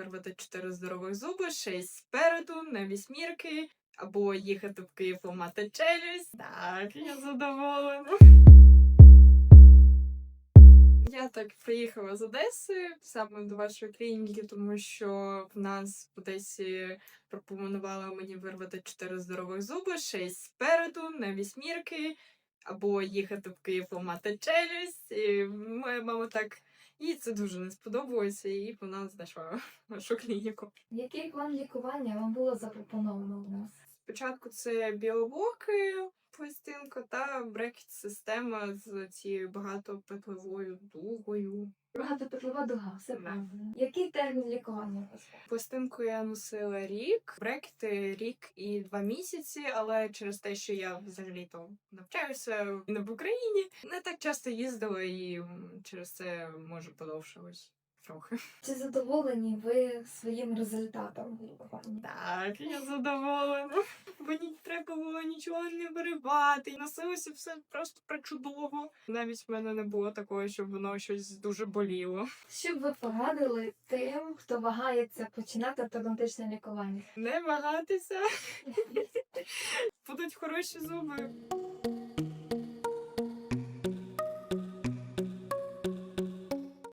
вирвати 4 здорових зуби, 6 спереду, на вісьмірки, або їхати в Київ ламати челюсть. Так, я задоволена. Я так приїхала з Одеси саме до вашої клініки, тому що в нас в Одесі пропонували мені вирвати 4 здорових зуби, 6 спереду, на вісьмірки, або їхати в Київ ламати челюсть. І моя мама так їй це дуже не сподобалося, і вона знайшла нашу клініку. Який план лікування вам було запропоновано у нас? Спочатку це біоблоки, пластинка та брекет-система з цією багатопетлевою дугою. Багатопетлова дуга, все правильно. Який термін лікування? Пластинку я носила рік, брекети рік і два місяці, але через те, що я взагалі то навчаюся не в Україні, не так часто їздила і через це може подовшилось трохи. Чи задоволені ви своїм результатом лікування? Так, я задоволена. Мені треба було нічого не виривати. Носилося все просто причудово. Навіть в мене не було такого, щоб воно щось дуже боліло. Щоб ви порадили тим, хто вагається починати ортодонтичне лікування? Не вагатися. Будуть хороші зуби.